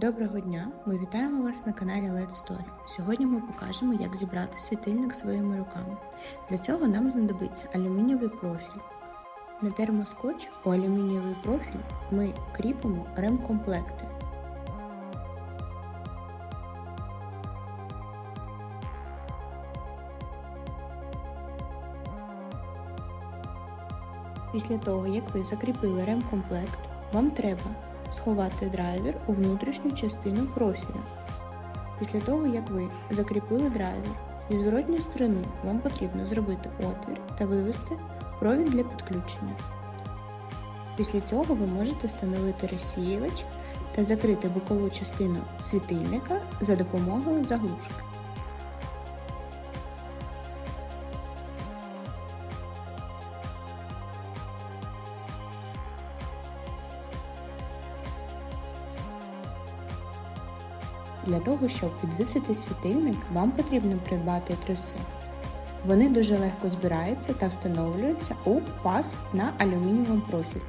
Доброго дня! Ми вітаємо вас на каналі LED Story. Сьогодні ми покажемо, як зібрати світильник своїми руками. Для цього нам знадобиться алюмінієвий профіль. На термоскотч у алюмінієвий профіль ми кріпимо ремкомплекти. Після того, як ви закріпили ремкомплект, вам треба сховати драйвер у внутрішню частину профіля. Після того, як ви закріпили драйвер, зі зворотньої сторони вам потрібно зробити отвір та вивести провід для підключення. Після цього ви можете встановити розсіювач та закрити бокову частину світильника за допомогою заглушки. Для того, щоб підвісити світильник, вам потрібно придбати труси. Вони дуже легко збираються та встановлюються у паз на алюмінієвому профілі.